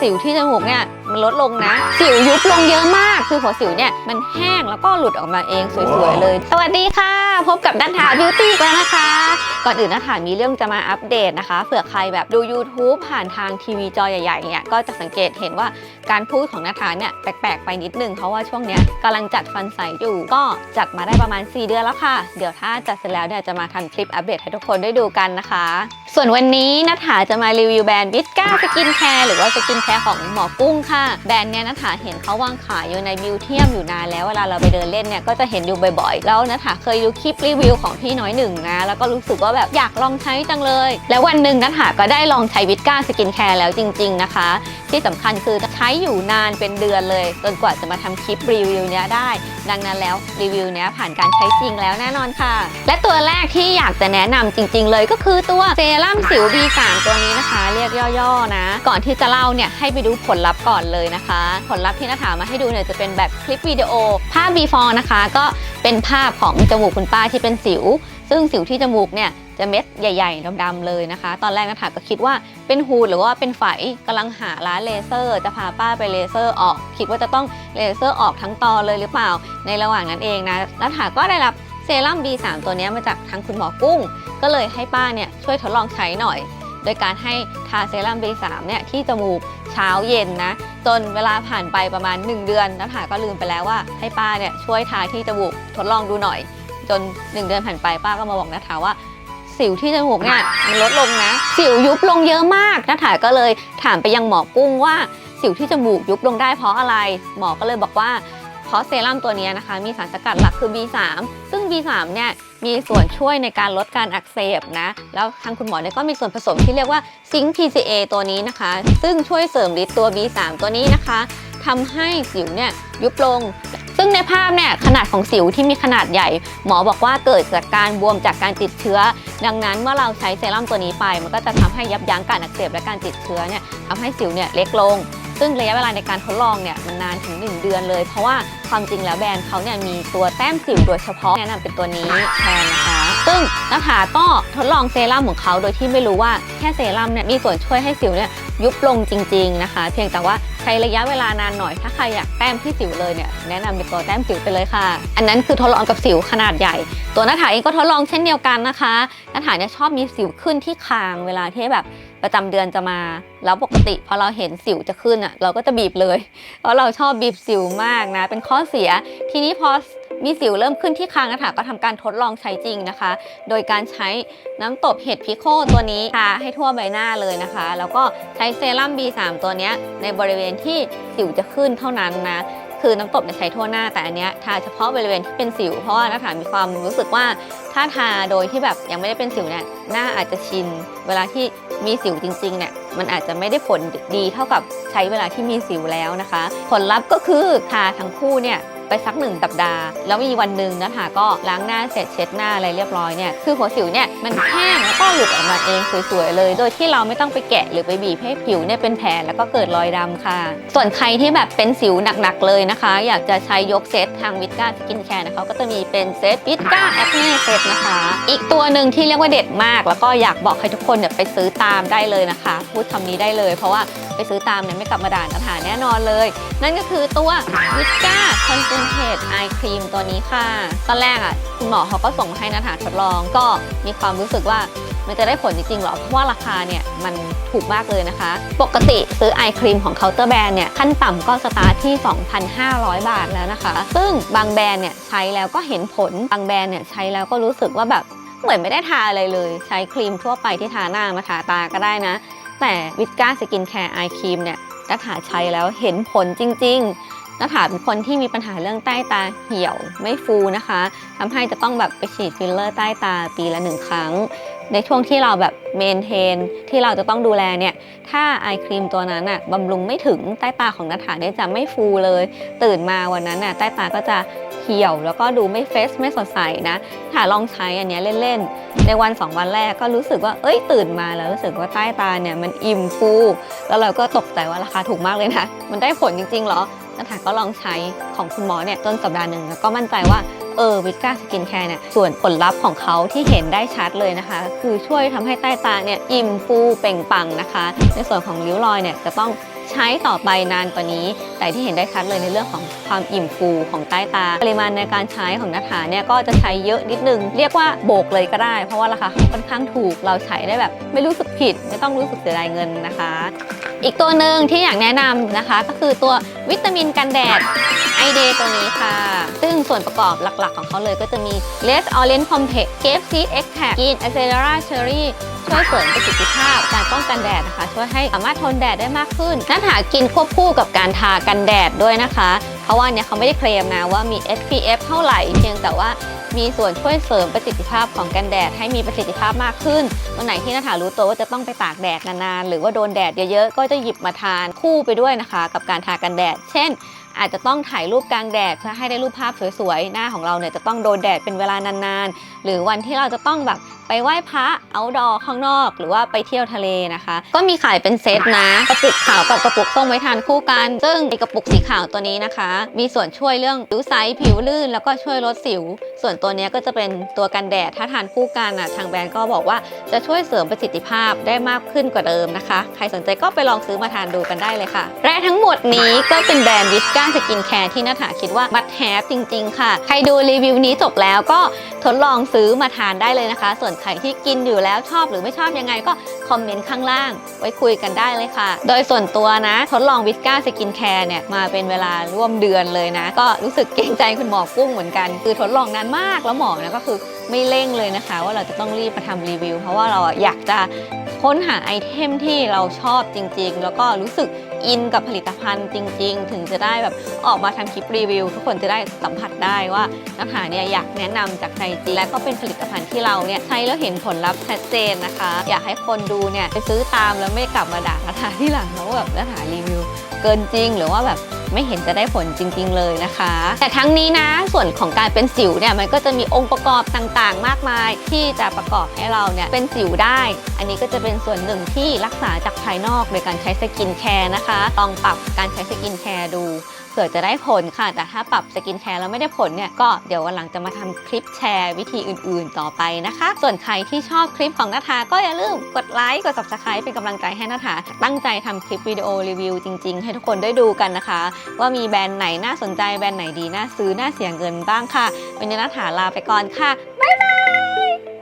สิวที่จมูกเนี่ยมันลดลงนะ สิวยุบลงเยอะมาก คือหัวสิวเนี่ยมันแห้งแล้วก็หลุดออกมาเองสวยๆเลย สวัสดีค่ะ พบกับนัทธาบิวตี้แล้วนะคะ ก่อนอื่นนัทธามีเรื่องจะมาอัปเดตนะคะเผื่อใครแบบดู YouTube ผ่านทางทีวีจอใหญ่ๆเนี่ยก็จะสังเกตเห็นว่าการพูดของนัทธาเนี่ยแปลกๆไปนิดนึงเพราะว่าช่วงเนี้ยกำลังจัดฟันใสอยู่ ก็จัดมาได้ประมาณ 4 เดือนแล้วค่ะ เดี๋ยวถ้าจัดเสร็จแล้วเนี่ยจะมาทำคลิปอัปเดตให้ทุกคนได้ดูกันนะคะ ส่วนวันนี้นัทธาจะมารีวิวแบรนด์บิสก้าสกินแคร์หรือว่าสกินแคร์ของหมอกุ้งค่ะ แบรนด์เนี้ยนัทธาเห็นเขาวางขายอยู่ในบิวเทียมอยู่นานแล้วเวลาเราไปเดินเล่นเนี่ยก็จะเห็นอยู่บ่อยๆ แล้วนัทธาเคยดูคลิปรีวิวของพี่น้อยหนึ่งนะแล้วก็รู้สึกว่าแบบอยากลองใช้จังเลย แล้ววันหนึ่งนัทธาก็ได้ลองใช้บิสก้าสกินแคร์แล้วจริง ๆนะคะ ที่สำคัญคือใช้อยู่นานเป็นเดือนเลยจนกว่าจะมาทำคลิปรีวิวเนี้ยได้ ดังนั้นแล้วรีวิวเนี้ยผ่านการใช้จริงแล้วแน่นอนค่ะ และตัวแรกที่อยากจะแนะนำจริง ๆ เลยก็คือตัวเซรั่มสิว B3 ตัวนี้นะคะ เรียกย่อๆนะ ก่อนที่จะเล่าเนี่ยให้ไปดูผลลัพธ์ก่อนเลยนะคะ ผลลัพธ์ที่นัทามาให้ดูเนี่ยจะเป็นแบบคลิปวิดีโอ ภาพ before นะคะ ก็เป็นภาพของจมูกคุณป้าที่เป็นสิว ซึ่งสิวที่จมูกเนี่ยจะเม็ดใหญ่ๆดำๆเลยนะคะ ตอนแรกนัทาก็คิดว่าเป็นฮูดหรือว่าเป็นไฝกำลังหาร้านเลเซอร์ จะพาป้าไปเลเซอร์ออก คิดว่าจะต้องเลเซอร์ออกทั้งตอเลยหรือเปล่า ในระหว่างนั้นเองนะนัทาก็ได้รับ เซรั่ม B3 ตัวนี้มาจากทางคุณหมอกุ้ง ก็เลยให้ป้าเนี่ยช่วยทดลองใช้หน่อย โดยการให้ทาเซรั่ม B3 เนี่ยที่จมูกเช้าเย็นนะ จนเวลาผ่านไปประมาณ 1 เดือนนัทาก็ลืมไปแล้วว่าให้ป้าเนี่ยช่วยทาที่จมูกทดลองดูหน่อย จน 1 เดือนผ่านไปป้าก็มาบอกนัทาว่าสิวที่จมูกเนี่ยมันลดลงนะ สิวยุบลงเยอะมากนัทาก็เลยถามไปยังหมอกุ้งว่าสิวที่จมูกยุบลงได้เพราะอะไร หมอก็เลยบอกว่าเพราะเซรั่มตัวนี้นะคะ มีสารสกัดหลักคือ B3 ซึ่ง B3 เนี่ยมีส่วนช่วยในการลดการอักเสบนะ แล้วทางคุณหมอเนี่ยก็มีส่วนผสมที่เรียกว่าซิงค์ PCA ตัวนี้นะคะ ซึ่งช่วยเสริมฤทธิ์ตัว B3 ตัวนี้นะคะทำให้สิวเนี่ยยุบลง ซึ่งในภาพเนี่ยขนาดของสิวที่มีขนาดใหญ่ หมอบอกว่าเกิดจากการบวมจากการติดเชื้อ ดังนั้นเมื่อเราใช้เซรั่มตัวนี้ไป มันก็จะทำให้ยับยั้งการอักเสบและการติดเชื้อเนี่ยทำให้สิวเนี่ยเล็กลง ซึ่งระยะเวลาในการทดลองเนี่ยมันนานถึง 1 เดือนเลย เพราะว่าความจริงแล้วแบรนด์เขาเนี่ยมีตัวแต้มสิวโดยเฉพาะแนะนำเป็นตัวนี้แทนนะคะ ซึ่งนะคะก็ทดลองเซรั่มของเขาโดยที่ไม่รู้ว่าแค่เซรั่มเนี่ยมีส่วนช่วยให้สิวเนี่ยยุบลงจริง ๆนะคะ เพียงแต่ว่าใช้ระยะเวลานานหน่อย ถ้าใครอยากแต้มที่สิวเลยเนี่ยแนะนำเป็นตัวแต้มสิวไปเลยค่ะ อันนั้นคือทดลองกับสิวขนาดใหญ่ ตัวนัฐาเองก็ทดลองเช่นเดียวกันนะคะนัฐาเนี่ยชอบมีสิวขึ้นที่คางเวลาที่แบบ ประจำเดือนจะมา แล้วปกติพอเราเห็นสิวจะขึ้นอะเราก็จะบีบเลย เพราะเราชอบบีบสิวมากนะ เป็นข้อเสีย ทีนี้พอมีสิวเริ่มขึ้นที่คางนัฐาก็ทำการทดลองใช้จริงนะคะ โดยการใช้น้ำตบเห็ดพิโคตัวนี้ทาให้ทั่วใบหน้าเลยนะคะ แล้วก็ใช้เซรั่ม B3 ตัวนี้ในบริเวณที่สิวจะขึ้นเท่านั้นนะคือน้ำตบเนี่ยใช้ทั่วหน้าแต่อันเนี้ยทาเฉพาะบริเวณที่เป็นสิว เพราะว่านักฐามีความรู้สึกว่าถ้าทาโดยที่แบบยังไม่ได้เป็นสิวเนี่ยหน้าอาจจะชิน เวลาที่ มีสิวจริงๆเนี่ยมันอาจจะไม่ได้ผลดีเท่ากับใช้เวลาที่มีสิวแล้วนะคะ ผลลัพธ์ก็คือทาทั้งคู่เนี่ย ไปสักหนึ่งสัปดาห์ แล้วมีวันหนึ่งนะคะก็ล้างหน้าเสร็จเช็ดหน้าอะไรเรียบร้อยเนี่ยคือหัวสิวเนี่ยมันแห้งแล้วก็หลุดออกมาเองสวยๆเลย โดยที่เราไม่ต้องไปแกะหรือไปบีบให้ผิวเนี่ยเป็นแผลแล้วก็เกิดรอยดำค่ะ ส่วนใครที่แบบเป็นสิวหนักๆเลยนะคะ อยากจะใช้ยกเซตทางวิตก้าสกินแคร์นะคะก็จะมีเป็นเซตวิตก้าแอคเน่เซตนะคะ อีกตัวหนึ่งที่เรียกว่าเด็ดมาก แล้วก็อยากบอกให้ทุกคนเนี่ยไปซื้อตามได้เลยนะคะ พูดคำนี้ได้เลย เพราะว่าไปซื้อตามเนี่ยไม่กลับมาด่านอาหารแน่นอนเลย นั่นก็คือตัววิตก้าคอนซนเทรตไอครีมตัวนี้ค่ะ ตอนแรกอะคุณหมอเขาก็ส่งมาให้นัฐาทดลองก็มีความรู้สึกว่ามันจะได้ผลจริงๆหรอ เพราะว่าราคาเนี่ยมันถูกมากเลยนะคะ ปกติซื้อไอครีมของเคาน์เตอร์แบรนด์เนี่ยขั้นต่ำก็สตาร์ทที่ 2,500 บาทแล้วนะคะ ซึ่งบางแบรนด์เนี่ยใช้แล้วก็เห็นผล บางแบรนด์เนี่ยใช้แล้วก็รู้สึกว่าแบบเหมือนไม่ได้ทาอะไรเลย ใช้ครีมทั่วไปที่ทาหน้ามาทาตาก็ได้นะ แต่วิตก้าสกินแคร์ไอครีมเนี่ยนัฐาใช้แล้วเห็นผลจริง ๆ นัฐาเป็นคนที่มีปัญหาเรื่องใต้ตาเหี่ยวไม่ฟูนะคะทำให้จะต้องแบบไปฉีดฟิลเลอร์ใต้ตาปีละหนึ่งครั้ง ในช่วงที่เราแบบเมนเทนที่เราจะต้องดูแลเนี่ย ถ้าไอครีมตัวนั้นอะบำรุงไม่ถึงใต้ตาของนัฐาเนี่ยจะไม่ฟูเลย ตื่นมาวันนั้นน่ะใต้ตาก็จะเหี่ยว แล้วก็ดูไม่เฟสไม่สดใสนะถ้าลองใช้อันนี้เล่นๆ ในวันสองวันแรกก็รู้สึกว่าเอ้ยตื่นมาแล้วรู้สึกว่าใต้ตาเนี่ยมันอิ่มฟู แล้วเราก็ตกใจว่าราคาถูกมากเลยนะ มันได้ผลจริงๆเหรอ นัฐาก็ลองใช้ของคุณหมอเนี่ยต้นสัปดาห์หนึ่งแล้วก็มั่นใจว่าเออวิตก้าสกินแคร์เนี่ยส่วนผลลัพธ์ของเขาที่เห็นได้ชัดเลยนะคะ คือช่วยทำให้ใต้ตาเนี่ยอิ่มฟูเป่งปังนะคะ ในส่วนของริ้วรอยเนี่ยจะต้องใช้ต่อไปนานกว่านี้ แต่ที่เห็นได้ชัดเลยในเรื่องของความอิ่มฟูของใต้ตา ปริมาณในการใช้ของนัทธาเนี่ยก็จะใช้เยอะนิดนึง เรียกว่าโบกเลยก็ได้ เพราะว่าราคาค่อนข้างถูกเราใช้ได้แบบ ไม่รู้สึกผิด ไม่ต้องรู้สึกเสียดายเงินนะคะ อีกตัวหนึ่งที่อยากแนะนำนะคะ ก็คือตัววิตามินกันแดดไอเดตัวนี้ค่ะ ซึ่งส่วนประกอบหลักๆ ของเขาเลยก็จะมี Les Orange Complex Grape Seed Extract Green Accelera Cherry ช่วยเสริมประสิทธิภาพการป้องกันแดดนะคะ ช่วยให้สามารถทนแดดได้มากขึ้น นัทหากินควบคู่กับการทากันแดดด้วยนะคะ เพราะว่าเนี่ยเขาไม่ได้เคลมนะว่ามี SPF เท่าไหร่เพียงแต่ว่า มีส่วนช่วยเสริมประสิทธิภาพของกันแดดให้มีประสิทธิภาพมากขึ้น วันไหนที่นัทารู้ตัวว่าจะต้องไปตากแดดนานๆ หรือว่าโดนแดดเยอะๆ ก็จะหยิบมาทานคู่ไปด้วยนะคะ กับการทากันแดด เช่น อาจจะต้องถ่ายรูปกลางแดดเพื่อให้ได้รูปภาพสวยๆ หน้าของเราเนี่ยจะต้องโดนแดดเป็นเวลานานๆ หรือวันที่เราจะต้องแบบไปไหว้พระเอาดอข้างนอก หรือว่าไปเที่ยวทะเลนะคะ ก็มีขายเป็นเซตนะ กระปุกขาวกับกระปุกส้มไว้ทานคู่กัน ซึ่งไอกระปุกสีขาวตัวนี้นะคะ มีส่วนช่วยเรื่องผิวใสผิวลื่น แล้วก็ช่วยลดสิว ส่วนตัวนี้ก็จะเป็นตัวกันแดดถ้าทานคู่กันอะทางแบรนด์ก็บอกว่าจะช่วยเสริมประสิทธิภาพได้มากขึ้นกว่าเดิมนะคะ ใครสนใจก็ไปลองซื้อมาทานดูกันได้เลยค่ะ และทั้งหมดนี้ก็เป็นแบรนด์วิสก้าสกินแคร์ที่นาถาคิดว่าบัตแฮปจริง ๆ ค่ะ ใครดูรีวิวนี้จบแล้วก็ทดลองซื้อมาทานได้เลยนะคะ ส่วนใครที่กินอยู่แล้วชอบหรือไม่ชอบยังไงก็คอมเมนต์ข้างล่าง ไว้คุยกันได้เลยค่ะ โดยส่วนตัวนะ ทดลองวิสก้าสกินแคร์เนี่ยมาเป็นเวลาร่วมเดือนเลยนะ ก็รู้สึกเกรงใจคุณหมอกุ้งเหมือนกัน คือทดลองนานมากแล้วหมอนี่ยก็คือไม่เร่งเลยนะคะ ว่าเราจะต้องรีบมาทำรีวิว เพราะว่าเราอยากจะค้นหาไอเทมที่เราชอบจริง ๆ แล้วก็รู้สึก อินกับผลิตภัณฑ์จริง ๆ ถึงจะได้แบบออกมาทำคลิปรีวิว ทุกคนจะได้สัมผัสได้ว่านักหาเนี่ยอยากแนะนำจากใจจริงและก็เป็นผลิตภัณฑ์ที่เราเนี่ยใช้แล้วเห็นผลลัพธ์ชัดเจนนะคะ อยากให้คนดูเนี่ยไปซื้อตามแล้วไม่กลับมาด่านักหาที่หลังแล้วาแบบนักหารีวิว เกินจริงหรือว่าแบบไม่เห็นจะได้ผลจริง ๆ เลยนะคะ แต่ทั้งนี้นะส่วนของการเป็นสิวเนี่ยมันก็จะมีองค์ประกอบต่างๆ มากมาย ที่จะประกอบให้เราเนี่ยเป็นสิวได้ อันนี้ก็จะเป็นส่วนหนึ่งที่รักษาจากภายนอกโดยการใช้สกินแคร์นะคะลองปรับการใช้สกินแคร์ดูเผื่อจะได้ผลค่ะ แต่ถ้าปรับสกินแคร์แล้วไม่ได้ผลเนี่ยก็เดี๋ยววันหลังจะมาทำคลิปแชร์วิธีอื่นๆต่อไปนะคะ ส่วนใครที่ชอบคลิปของนาทาก็อย่าลืมกดไลค์กด subscribe เป็นกำลังใจให้นาทาตั้งใจทำคลิปวิดีโอรีวิวจริงๆ ให้ทุกคนได้ดูกันนะคะว่ามีแบรนด์ไหนน่าสนใจแบรนด์ไหนดีน่าซื้อน่าเสียเงินบ้างค่ะวันนี้นัทหาลาไปก่อนค่ะบ๊ายบาย